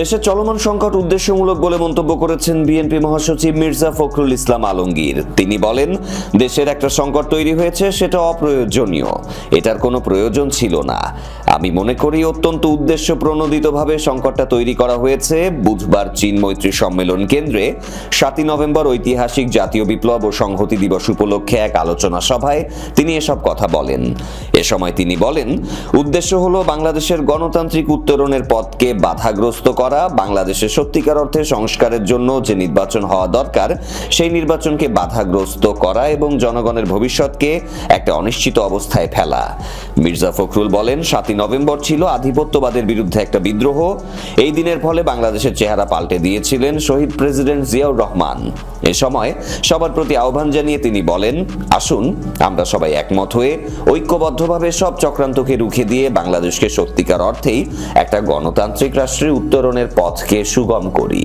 দেশের চলমান সংকট উদ্দেশ্যমূলক বলে মন্তব্য করেছেন বিএনপি মহাসচিব মির্জা ফখরুল ইসলাম আলমগীর। তিনি বলেন, দেশের একটা সংকট তৈরি হয়েছে, সেটা অপ্রয়োজনীয়। এটার কোনো প্রয়োজন ছিল না। আমি মনে করি, অত্যন্ত উদ্দেশ্য প্রণোদিতভাবে সংকটটা তৈরি করা হয়েছে। বুধবার চীন মৈত্রী সম্মেলন কেন্দ্রে সাতই নভেম্বর ঐতিহাসিক জাতীয় বিপ্লব ও সংহতি দিবস উপলক্ষে এক আলোচনা সভায় তিনি এসব কথা বলেন। এ সময় তিনি বলেন, উদ্দেশ্য হলো বাংলাদেশের গণতান্ত্রিক উত্তরণের পথকে বাধাগ্রস্ত করা বাংলাদেশের সত্যিকার অর্থে সংস্কারের জন্য যে নির্বাচন হওয়া দরকার, সেই নির্বাচনকে বাধাগ্রস্ত করা এবং জনগণের ভবিষ্যৎকে একটা অনিশ্চিত অবস্থায় ফেলা। মির্জা ফখরুল বলেন, সাতই নভেম্বর ছিল আধিপত্যবাদের বিরুদ্ধে একটা বিদ্রোহ। এই দিনের ফলে বাংলাদেশের চেহারা পাল্টে দিয়েছিলেন শহীদ প্রেসিডেন্ট জিয়াউর রহমান। এ সময় সবার প্রতি আহ্বান জানিয়ে তিনি বলেন, আসুন, আমরা সবাই একমত হয়ে ঐক্যবদ্ধভাবে সব চক্রান্তকে রুখে দিয়ে বাংলাদেশকে সত্যিকার অর্থেই একটা গণতান্ত্রিক রাষ্ট্রের পথকে সুগম করি।